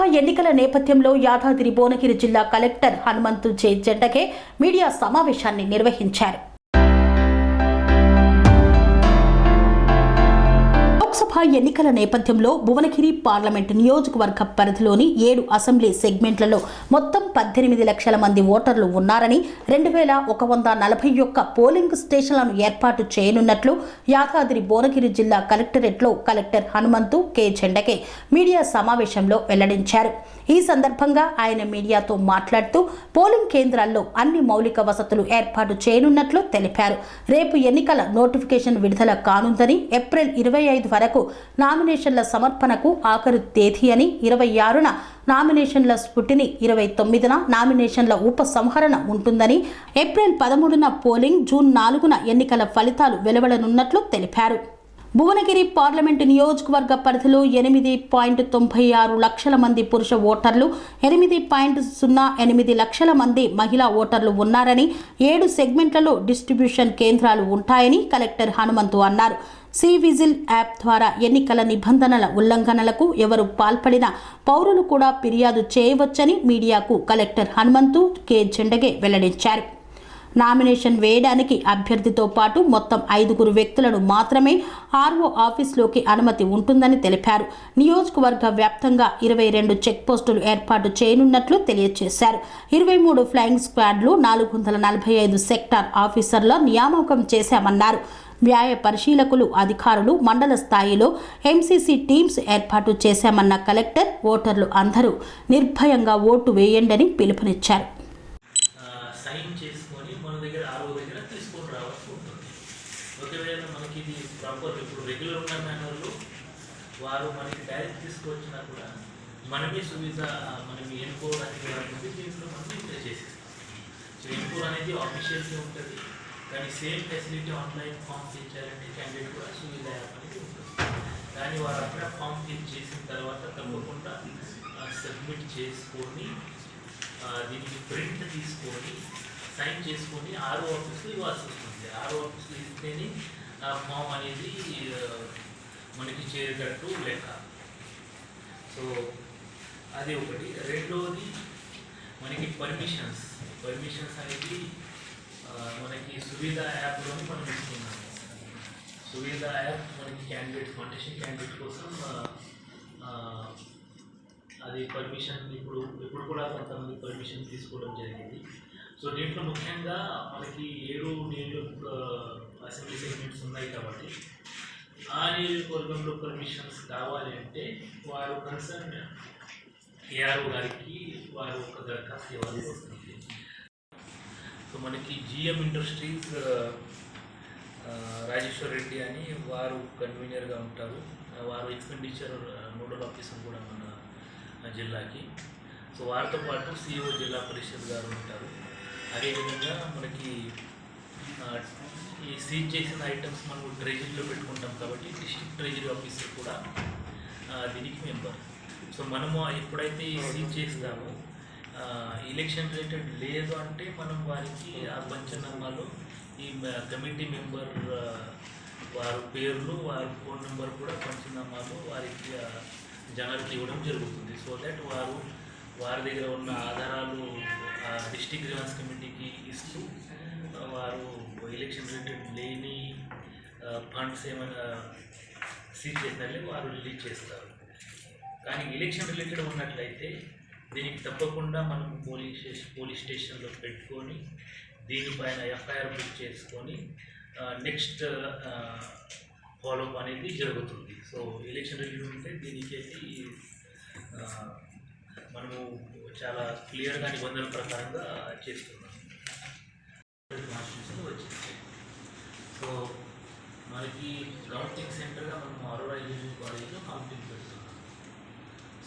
లోక్సభ ఎన్నికల నేపథ్యంలో యాదాద్రి భువనగిరి జిల్లా collector Hanumanthu J Zendage media సమావేశాన్ని నిర్వహించారు. లోక్సభ ఎన్నికల నేపథ్యంలో భువనగిరి పార్లమెంటు నియోజకవర్గ పరిధిలోని ఏడు అసెంబ్లీ సెగ్మెంట్లలో మొత్తం పద్దెనిమిది లక్షల మంది ఓటర్లు ఉన్నారని రెండు వేల ఒక వంద నలభై ఒక్క పోలింగ్ స్టేషన్లను ఏర్పాటు చేయనున్నట్లు యాదాద్రి భువనగిరి జిల్లా కలెక్టరేట్లో collector Hanumanthu K. Zendage media సమావేశంలో వెల్లడించారు. ఈ సందర్భంగా ఆయన మీడియాతో మాట్లాడుతూ పోలింగ్ కేంద్రాల్లో అన్ని మౌలిక వసతులు ఏర్పాటు చేయనున్నట్లు తెలిపారు. రేపు ఎన్నికల నోటిఫికేషన్ విడుదల కానుందని ఏప్రిల్ ఇరవై ఐదు వరకు నామినేషన్ల సమర్పణకు ఆఖరు తేదీ అని ఇరవై ఆరున నామినేషన్ల స్ఫుటిని ఇరవై తొమ్మిదిన నామినేషన్ల ఉపసంహరణ ఉంటుందని ఏప్రిల్ పదమూడున పోలింగ్ జూన్ నాలుగున ఎన్నికల ఫలితాలు వెలువడనున్నట్లు తెలిపారు. భువనగిరి పార్లమెంటు నియోజకవర్గ పరిధిలో ఎనిమిది పాయింట్ తొంభై ఆరు లక్షల మంది పురుష ఓటర్లు ఎనిమిది పాయింట్ సున్నా ఎనిమిది లక్షల మంది మహిళా ఓటర్లు ఉన్నారని ఏడు సెగ్మెంట్లలో డిస్ట్రిబ్యూషన్ కేంద్రాలు ఉంటాయని కలెక్టర్ హనుమంతు అన్నారు. సి విజిల్ యాప్ ద్వారా ఎన్నికల నిబంధనల ఉల్లంఘనలకు ఎవరు పాల్పడినా పౌరులు కూడా ఫిర్యాదు చేయవచ్చని మీడియాకు కలెక్టర్ హనుమంతు కె. జెండగే వెల్లడించారు. నామినేషన్ వేయడానికి అభ్యర్థితో పాటు మొత్తం ఐదుగురు వ్యక్తులను మాత్రమే ఆర్ఓ ఆఫీస్లోకి అనుమతి ఉంటుందని తెలిపారు. నియోజకవర్గ వ్యాప్తంగా ఇరవై రెండు చెక్పోస్టులు ఏర్పాటు చేయనున్నట్లు తెలియజేశారు. ఇరవై మూడు ఫ్లయింగ్ స్క్వాడ్లు నాలుగు వందల నలభై ఐదు సెక్టార్ ఆఫీసర్ల నియామకం చేశామన్నారు. వ్యాయ పరిశీలకులు అధికారులు మండల స్థాయిలో ఎంసీసీ టీమ్స్ ఏర్పాటు చేశామన్న కలెక్టర్ ఓటర్లు అందరూ నిర్భయంగా ఓటు వేయండని పిలుపునిచ్చారు. సైన్ చేసుకొని మన దగ్గర దగ్గర తీసుకొని రావాల్సి ఉంటుంది. ఒకవేళ మనకి ఇది ప్రాపర్ ఇప్పుడు రెగ్యులర్ ఉన్న వారు మనకి డైరెక్ట్ తీసుకొచ్చినా కూడా మనమే సువిధ మనం ఎన్నుకోవడానికి అనేది దీంట్లో మనం చేసేస్తాం. సో ఎన్నుకోవడం అనేది ఆఫీషియల్గా ఉంటుంది. కానీ same facility online form fill చేయాలంటే క్యాండిడేట్ కూడా సువిధ యాప్ అనేది ఉంటుంది దాన్ని వారు అక్కడ ఫామ్ ఫిల్ చేసిన తర్వాత తప్పకుండా సబ్మిట్ చేసుకొని దీనికి ప్రింట్ తీసుకొని సైన్ చేసుకొని ఆర్ఓ ఆఫీస్లో ఇవ్వాల్సి వస్తుంది. ఆరు ఆఫీస్లో ఇస్తేనే ఆ ఫామ్ అనేది మనకి చేరేటట్టు లెక్క. సో అది ఒకటి. రెండవది మనకి పర్మిషన్స్. పర్మిషన్స్ అనేది మనకి సువిధ యాప్లోని మనం ఇస్తున్నాము సువిధ యాప్ మనకి క్యాండిడేట్ కాంటెషన్ క్యాండిడేట్ కోసం అది పర్మిషన్ ఇప్పుడు ఇప్పుడు కూడా కొంతమంది పర్మిషన్ తీసుకోవడం జరిగింది. సో దీంట్లో ముఖ్యంగా మనకి ఏడు నీళ్ళు అసెంబ్లీ సెగ్మెంట్స్ ఉన్నాయి కాబట్టి ఆ నియోజకవర్గంలో పర్మిషన్స్ కావాలి అంటే వారు కన్సర్న్ ఏఆర్ఓ గారికి వారు ఒక దరఖాస్తు ఇవ్వాల్సి వస్తుంది. మనకి జిఎం ఇండస్ట్రీస్ రాజేశ్వర్ రెడ్డి అని వారు కన్వీనర్గా ఉంటారు. వారు ఎక్స్పెండిచర్ నోడల్ ఆఫీసర్ కూడా మన జిల్లాకి. సో వారితో పాటు సిఇఓ జిల్లా పరిషత్ గారు ఉంటారు. అదేవిధంగా మనకి ఈ సీజ్ చేసిన ఐటమ్స్ మనం ట్రెజరీలో పెట్టుకుంటాం కాబట్టి డిస్ట్రిక్ట్ ట్రెజరీ ఆఫీసర్ కూడా దీనికి మెంబర్ సో మనము ఎప్పుడైతే ఈ సీజ్ చేస్తామో ఎలక్షన్ రిలేటెడ్ లేదు అంటే మనం వారికి ఆ పంచనామాలు ఈ కమిటీ మెంబర్ వారి పేర్లు వారి ఫోన్ నెంబర్ కూడా పంచనామాలు వారికి ఆ, జనాలకి ఇవ్వడం జరుగుతుంది. సో దట్ వారు వారి దగ్గర ఉన్న ఆధారాలు డిస్టిక్ గ్రీవెన్స్ కమిటీకి ఇస్తూ వారు ఎలక్షన్ రిలేటెడ్ లేని ఫండ్స్ ఏమైనా సీజ్ చేసినట్లే వారు రిలీజ్ చేస్తారు. కానీ ఎలక్షన్ రిలేటెడ్ ఉన్నట్లయితే దీనికి తప్పకుండా మనం పోలీస్ స్టేషన్ పోలీస్ స్టేషన్లో పెట్టుకొని దీనిపైన ఎఫ్ఐఆర్ బుక్ చేసుకొని నెక్స్ట్ ఫాలోఅప్ అనేది జరుగుతుంది. సో ఎలక్షన్ రివ్యూ ఉంటే దీనికి మనము చాలా క్లియర్గా నిబంధనల ప్రకారంగా చేస్తున్నాం. కాన్స్టిట్యూషన్ వచ్చింది సో మనకి కౌంటింగ్ సెంటర్గా మనం అరోరా ఇంజనీరింగ్ కాలేజ్లో కౌంటింగ్ పెడుతున్నాం.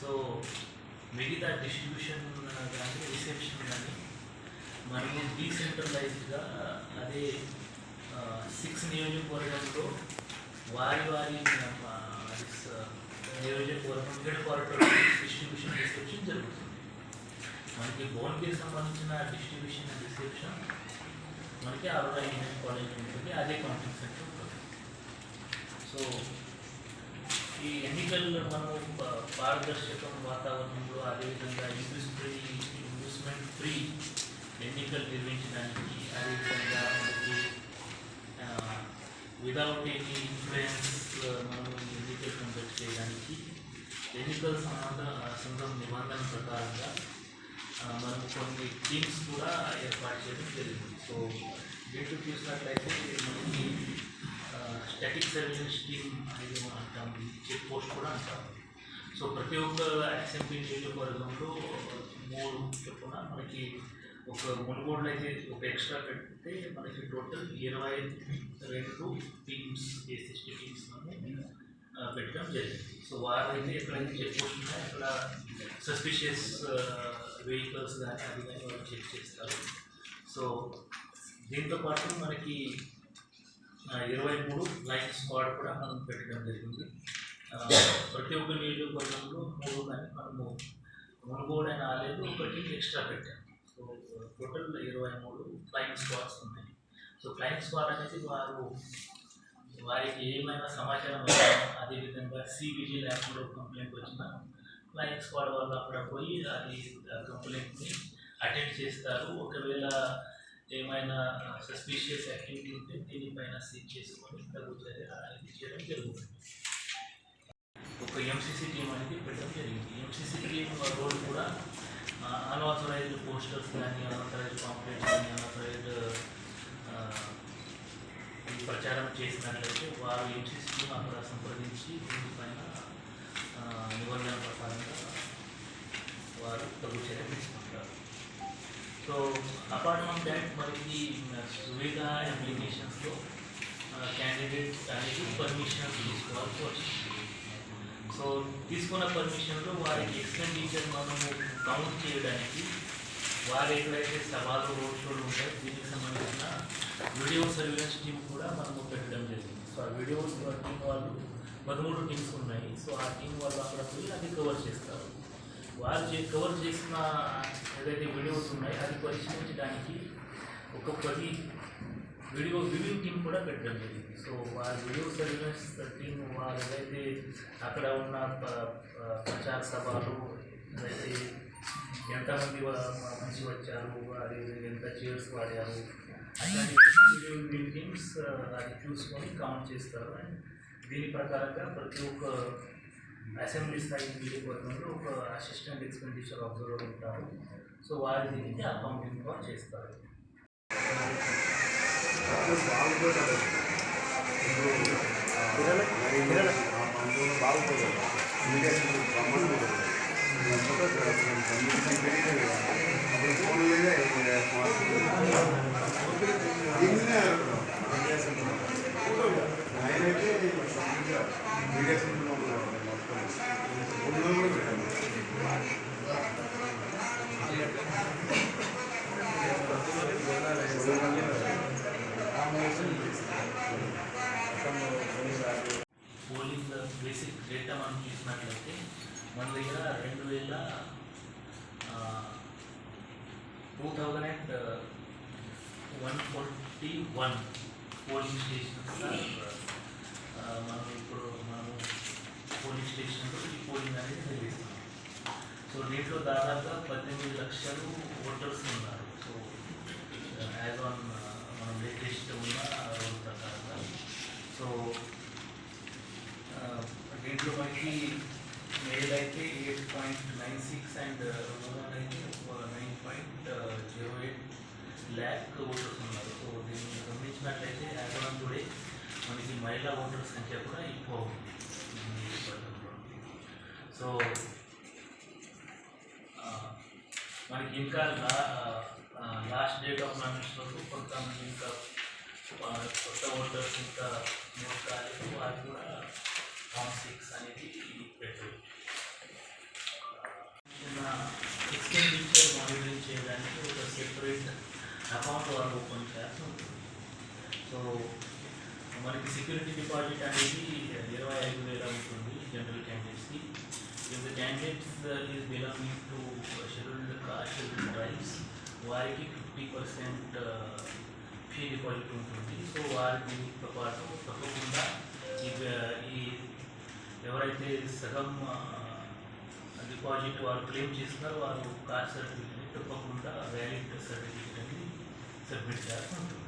సో మిగతా డిస్ట్రిబ్యూషన్ కానీ రిసెప్షన్ కానీ మనము డీసెంట్రలైజ్డ్గా అదే సిక్స్ నియోజకవర్గంలో వారి వారి నియోజకవర్గం హెడ్ క్వార్టర్ డిస్ట్రిబ్యూషన్ రిసెప్షన్ జరుగుతుంది. మనకి బోన్కి సంబంధించిన డిస్ట్రిబ్యూషన్ రిసెప్షన్ మనకి అరోరా ఇంజనీరింగ్ కాలేజ్ ఉంటుంది అదే కాన్ఫరెన్స్ సెంటర్ ఉంటుంది. సో ఈ ఎన్నికల్లో మనం ప- పారదర్శకం వాతావరణంలో అదేవిధంగా ఇన్వెస్ట్రీ ఇన్వెస్ట్మెంట్ ఫ్రీ ఎన్నికలు నిర్వహించడానికి అదేవిధంగా మనకి విదౌట్ ఎనీ ఇన్ఫ్లుయెన్స్ మనం ఎన్నికలు కండక్ట్ చేయడానికి ఎన్నికల సంబంధ సంఘం నిబంధన ప్రకారంగా ఆ, మనం కొన్ని టీమ్స్ కూడా ఏర్పాటు చేయడం జరిగింది. సో దీంట్లో చూసినట్లయితే మనకి స్టాటిక్ సర్వేలెన్స్ టీమ్ అనేది మనం అంటాం. చెక్ పోస్ట్ కూడా అంటాం. సో ప్రతి ఒక్క అసెంబ్లీ నియోజకవర్గంలో మూడు చొప్పున మనకి ఒక మునుగోడులో అయితే ఒక ఎక్స్ట్రా పెడితే మనకి టోటల్ ఇరవై రెండు టీమ్స్ ఎస్ఎస్టీ టీమ్స్ పెట్టడం జరిగింది. సో వారైతే ఎక్కడైతే చెక్ పోస్ట్ ఉన్నాయో అక్కడ సస్పిషియస్ వెహికల్స్ కానీ అది కానీ వాళ్ళు చెక్ చేస్తారు. సో దీంతోపాటు మనకి ఇరవై మూడు లైన్ స్క్వాడ్ కూడా మనం పెట్టడం జరిగింది. ప్రతి ఒక్క నియోజకవర్గంలో మూడు కానీ మనము మునుగోడు రాలేదు ఒకటి ఎక్స్ట్రా పెట్టాం. సో టోటల్ ఇరవై మూడు ఫ్లైయింగ్ స్క్వాడ్స్ ఉన్నాయి. సో ఫ్లైయింగ్ స్క్వాడ్ అనేది వారు వారికి ఏమైనా సమాచారం అదేవిధంగా సిబిజీ ల్యాబ్లో కంప్లైంట్ వచ్చినా ఫ్లైయింగ్ స్క్వాడ్ వాళ్ళు అక్కడ పోయి అది కంప్లైంట్ని అటెండ్ చేస్తారు. ఒకవేళ ఏమైనా సస్పీషియస్ యాక్టివిటీ ఉంటే దీనిపైన సీజ్ చేసుకొని తగు చర్య అనేది చేయడం జరుగుతుంది ఒక ఎంసీసీ టీం అనేది పెట్టడం జరిగింది. ఎంసీసీ టీం రోల్ కూడా అన్ఆథరైజ్డ్ పోస్టర్స్ కానీ అన్ఆథరైజ్డ్ కాంప్లైంట్స్ కానీ అన్ఆథరైజ్డ్ ప్రచారం చేసినట్లయితే వారు ఎంసీసీ టీం అక్కడ సంప్రదించి దీనిపైన ఆ, నిబంధన ప్రకారంగా వారు తగు చర్య తీసుకుంటారు. సో అపార్ట్ ఫ్రమ్ దాట్ మనకి సువిధ అప్లికేషన్స్లో క్యాండిడేట్ అనేది పర్మిషన్ తీసుకోవాల్సి వచ్చింది సో తీసుకున్న పర్మిషన్లో వారికి ఎక్స్పెండిచర్ మనము కౌంట్ చేయడానికి వారు ఎక్కడైతే సవాలు రోడ్ షోలు ఉంటాయో దీనికి సంబంధించిన వీడియో సర్వీలెన్స్ టీమ్ కూడా మనము పెట్టడం జరిగింది. సో ఆ వీడియో టీం వాళ్ళు పదమూడు టీమ్స్ ఉన్నాయి. సో ఆ టీం వాళ్ళు అక్కడ పోయి అది కవర్ చేస్తారు. వారు చే కవర్ చేసిన ఏదైతే వీడియోస్ ఉన్నాయో అది పరిశీలించడానికి ఒక పది వీడియో వ్యూవింగ్ టీం కూడా పెట్టడం జరిగింది. సో వారి వీడియో సర్వీలెన్స్ టీం వారు ఏదైతే అక్కడ ఉన్న ప- ప- ప్రచార సభలు ఏదైతే ఎంతమంది వా- మనిషి వచ్చారు అది ఎంత చైర్స్ వాడారు అట్లాంటి వీడియో వ్యూవింగ్ టీమ్స్ అది చూసుకొని కౌంట్ చేస్తారు. అండ్ దీని ప్రకారంగా ప్రతి ఒక్క అసెంబ్లీ స్థాయి వెళ్ళిపోతున్నప్పుడు ఒక అసిస్టెంట్ ఎక్స్పెండిచర్ అబ్జర్వర్ ఉంటారు. సో వారి దీనికి అకౌంటింగ్ కూడా చేస్తారు. మీడియా బేసిక్ డేటా మనం చూసినట్లయితే మన దగ్గర రెండు వేల two thousand and one forty one polling stations మనం ఇప్పుడు మనము పోలింగ్ స్టేషన్లో ఈ పోలింగ్ అనేది నిర్వహిస్తున్నాం సో దీంట్లో దాదాపుగా పద్దెనిమిది లక్షలు ఓటర్స్ ఉన్నారు సో యాజ్ ఆన్ మనం లేటెస్ట్ ఉన్న రోల్ ప్రకారంగా సో ఆ, దీంట్లో మనకి మేల్ అయితే eight point nine six and women అయితే nine point zero eight lakh voters ఉన్నారు సో దీన్ని గమనించినట్లయితే యాజ్ ఆన్ టుడే మనకి మహిళా ఓటర్ సంఖ్య కూడా ఎక్కువ ఉంది ఈ నియోజకవర్గంలో. సో ఆ, మనకి ఇంకా లా లాస్ట్ డేట్ ఆఫ్ నామినేషన్ వరకు కొంతమంది ఇంకా ఆ, కొత్త ఓటర్స్ ఇంకా నోట్ కాలేదు వారు కూడా ఫామ్ సిక్స్ అనేది పెట్టవచ్చు చిన్న ఎక్స్పెండిచర్ మానిటరింగ్ చేయడానికి ఒక సెపరేట్ అకౌంట్ వాళ్ళు ఓపెన్ చేయాల్సి ఉంటుంది సో మనకి సెక్యూరిటీ డిపాజిట్ అనేది ఇరవై ఐదు వేల ఉంటుంది జనరల్ క్యాండిడేట్స్కి if the candidates is belonging to scheduled caste scheduled tribes వారికి ఫిఫ్టీ పర్సెంట్ ఫీ డిపాజిట్ ఉంటుంది. సో వారికి దీనితో పాటు తప్పకుండా ఈ ఈ ఎవరైతే సగం డిపాజిట్ వారు క్లెయిమ్ చేస్తున్నారో వారు కార్ సర్టిఫికేట్ తప్పకుండా వ్యాలిడ్ సర్టిఫికేట్ అనేది సబ్మిట్ చేయాల్సి ఉంటుంది.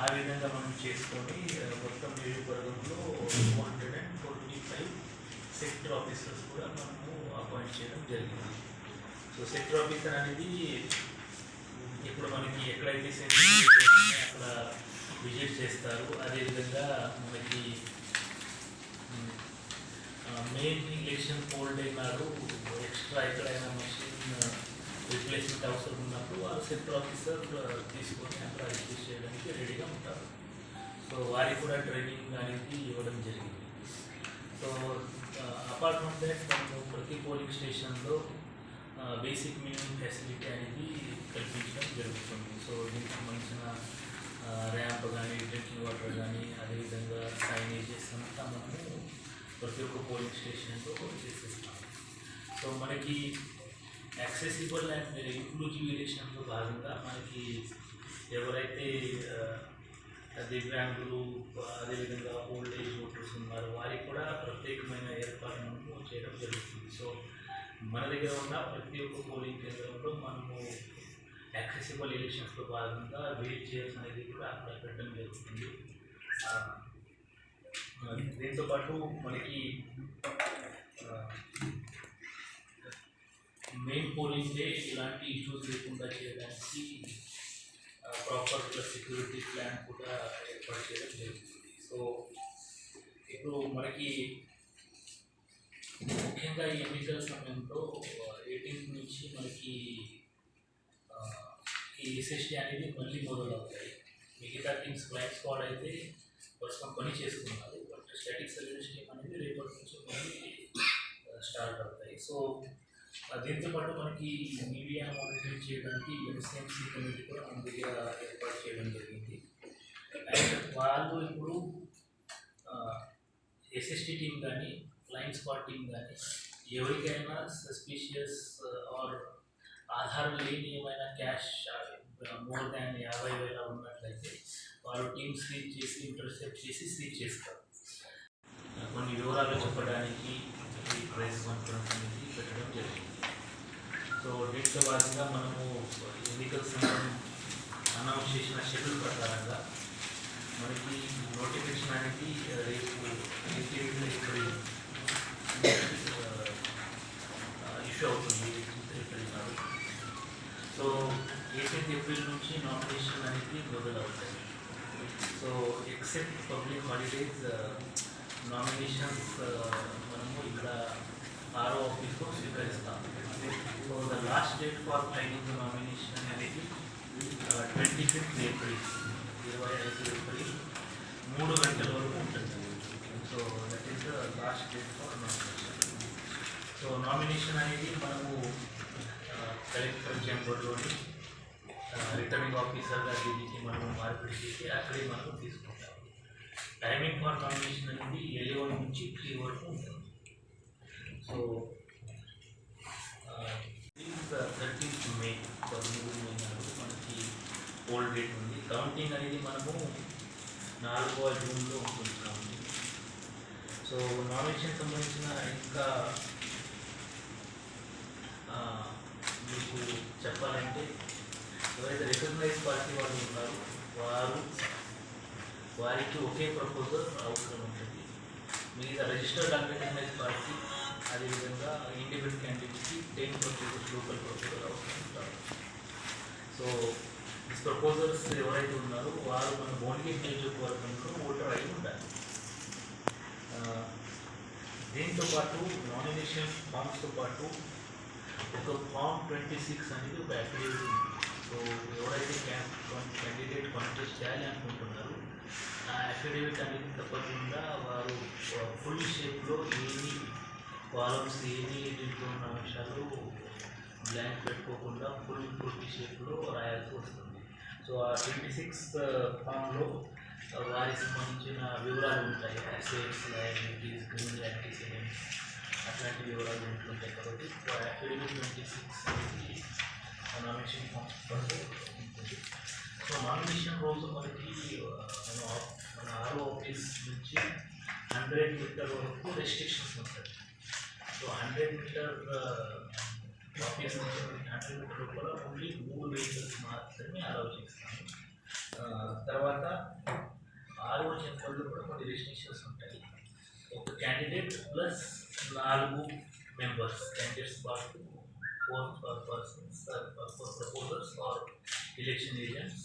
ఆ విధంగా మనం చేసుకొని మొత్తం మొత్తం నియోజకవర్గంలో two hundred and forty five sector officers కూడా మనము అపాయింట్ చేయడం జరిగింది. సో సెక్టర్ ఆఫీసర్ అనేది ఇప్పుడు మనకి ఎక్కడైతే సెంటర్ అక్కడ విజిట్ చేస్తారు అదేవిధంగా మనకి మెయిన్ ఎలక్షన్ పోల్ డే నాడు ఎక్స్ట్రా ఎక్కడైనా మెషిన్ రిప్లేస్మెంట్ అవసరం ఉన్నప్పుడు వాళ్ళు సెక్టర్ ఆఫీసర్ తీసుకొని అక్కడ రిజిస్టర్ చేయడానికి రెడీగా ఉంటారు. సో వారికి కూడా ట్రైనింగ్ అనేది ఇవ్వడం జరిగింది. సో అపార్ట్ ఫ్రమ్ దాట్ మనము ప్రతి పోలింగ్ స్టేషన్లో బేసిక్ మినిమం ఫెసిలిటీ అనేది కల్పించడం జరుగుతుంది. సో దీనికి సంబంధించిన ర్యాంప్ కానీ డ్రింకింగ్ వాటర్ కానీ అదేవిధంగా సైనేజెస్ అంతా మనము ప్రతి ఒక్క పోలింగ్ స్టేషన్లో చేసేస్తాం సో మనకి యాక్సెసిబుల్ అండ్ ఇంక్లూజివ్ ఎలక్షన్లో భాగంగా మనకి ఎవరైతే దివ్యాంగులు అదేవిధంగా ఓల్డ్ ఏజ్ ఓటర్స్ ఉన్నారు వారికి కూడా ప్రత్యేకమైన ఏర్పాట్లను చేయడం జరుగుతుంది. సో మన దగ్గర ఉన్న ప్రతి ఒక్క పోలింగ్ కేంద్రంలో మనము యాక్సెసిబుల్ ఎలక్షన్స్లో భాగంగా వెయిట్ చేయాల్సి అనేది కూడా అక్కడ పెట్టడం జరుగుతుంది. దీంతోపాటు మనకి మెయిన్ పోలింగ్ డే ఇలాంటి ఇష్యూస్ లేకుండా చేయడానికి ప్రాపర్ సెక్యూరిటీ ప్లాన్ కూడా ఏర్పాటు చేయడం జరుగుతుంది. సో ఇప్పుడు మనకి ముఖ్యంగా ఈ ఎన్నికల సమయంలో ఎయిటీన్త్ నుంచి మనకి ఈ ఎస్ఎస్టీ అనేది మళ్ళీ మొదలవుతాయి. మిగతా టీమ్స్ ఫ్లైట్ స్క్వాడ్ అయితే ప్రస్తుతం పని చేసుకున్నారు బట్ స్టాటిక్ సర్వీస్ టీమ్ అనేది రేపటి నుంచి మళ్ళీ స్టార్ట్ అవుతాయి. సో దీంతో పాటు మనకి మీడియా మానిటరింగ్ చేయడానికి ఎంసీఎంసీ కమిటీ కూడా మన దగ్గర ఏర్పాటు చేయడం జరిగింది. అండ్ వాళ్ళు ఇప్పుడు ఎస్ఎస్టీ టీం కానీ ఫ్లైయింగ్ స్క్వాడ్ టీం కానీ ఎవరికైనా సస్పిషియస్ ఆర్ ఆధారం లేని ఏమైనా క్యాష్ మోర్ దాన్ యాభై వేల ఉన్నట్లయితే వాళ్ళు టీమ్ సీజ్ చేసి ఇంటర్సెప్ట్ చేసి సీజ్ చేస్తారు. ఆ, కొన్ని వివరాలు చెప్పడానికి ఈ ప్రెస్ కాన్ఫరెన్స్ అనేది పెట్టడం జరిగింది సో దీంట్లో భాగంగా మనము ఎన్నికల సంఘం అనౌన్స్ చేసిన షెడ్యూల్ ప్రకారంగా మనకి నోటిఫికేషన్ అనేది ఆ, రేపు ఎయిటీన్త్ ఏప్రిల్ ఇష్యూ అవుతుంది ఎయిటీన్త్ ఏప్రిల్ నాడు సో ఎయిటీన్త్ ఏప్రిల్ నుంచి నామినేషన్ అనేది మొదలవుతాయి so except public holidays nominations uh, మనము ఇక్కడ ఆరో ఆఫీస్లో స్వీకరిస్తాం. So the last date for filing nomination అనేది ట్వంటీ ఫిఫ్త్ ఏప్రిల్ ఇరవై ఐదు ఏప్రిల్ మూడు గంటల వరకు ఉంటుంది. So that is the last date for nomination so nomination అనేది మనము కలెక్టర్ చేంబర్లోని రిటర్నింగ్ ఆఫీసర్గా దీనికి మనము మార్పిడి చేసి అక్కడే మనం తీసుకుంటాం. టైమింగ్ పవర్ కాంబినేషన్ అనేది ఎలెవెన్ నుంచి త్రీ వరకు ఉంటుంది. సో థర్టీన్త్ మే పదమూడు మే నాడు మనకి ఓల్డ్ డేట్ ఉంది. కౌంటింగ్ అనేది మనము నాలుగవ జూన్లో ఉంటుంది కౌంటింగ్ సో నామినేషన్ సంబంధించిన ఇంకా మీకు చెప్పాలంటే ఎవరైతే రికగ్నైజ్ పార్టీ వాళ్ళు ఉన్నారో వారు వారికి ఒకే ప్రపోజల్ అవసరం ఉంటుంది మిగతా రిజిస్టర్డ్ అన్రికగ్నైజ్ పార్టీ అదేవిధంగా ఇండిపెండెంట్ క్యాండిడేట్కి టెన్ ప్రపోజల్స్ లోకల్ ప్రపోజల్ అవసరం ఉంటారు సో దిస్ ప్రపోజల్స్ ఎవరైతే ఉన్నారో వారు మన భువనగిరి నియోజకవర్గంలో ఓటర్ అయి ఉండాలి ఆ, దీంతో పాటు నామినేషన్ ఫామ్స్తో పాటు ఒక ఫామ్ ట్వంటీ సిక్స్ అనేది ఒక అఫిడేవిట్ ఉంది సో ఎవరైతే క్యాండిడేట్ కాంటెస్ట్ చేయాలి అనుకుంటున్నారు ఆ అఫిడవిట్ అనేది తప్పకుండా వారు ఫుల్ షేప్లో ఏమి కాలమ్స్ ఏమి దీంట్లో ఉన్న అంశాలు బ్లాంక్ పెట్టుకోకుండా ఫుల్ పూర్తి షేప్లో రాయాల్సి వస్తుంది. సో ఆ ట్వంటీ సిక్స్ ఫామ్లో వారికి సంబంధించిన వివరాలు ఉంటాయి. అసెట్స్ లయబిలిటీస్ గ్రీన్ యాక్టిసిడెంట్స్ అట్లాంటి వివరాలు ఉంటుంటాయి కాబట్టి అఫిడవిట్ ట్వంటీ సిక్స్ అనేది నామినేషన్ ఫామ్స్ ఉంటుంది. సో నామినేషన్ రోజు మనకి ఆ, మన ఆ- మన ఆరో ఆఫీస్ నుంచి హండ్రెడ్ మీటర్ వరకు రెస్ట్రిక్షన్స్ ఉంటాయి సో హండ్రెడ్ మీటర్ ఆఫీస్ నుంచి హండ్రెడ్ మీటర్ లోపల ఓన్లీ మూడు వెహికల్స్ మాత్రమే అలౌ చేస్తాము. ఆ, తర్వాత ఆరో టెంపుల్లో కూడా కొన్ని రెస్ట్రిక్షన్స్ ఉంటాయి. ఒక క్యాండిడేట్ ప్లస్ నాలుగు మెంబర్స్ క్యాండిడేట్స్ పాటు four persons four proposers or election agents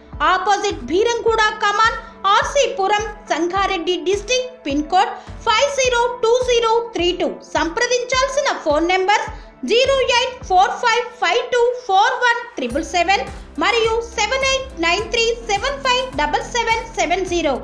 Opposite Beeramguda Kaman RC Puram Sangareddy district pin code five zero two zero three two. సంప్రదించాల్సిన phone number zero eight four five five two four one triple seven మరియు seven eight nine three seven five double seven seven zero.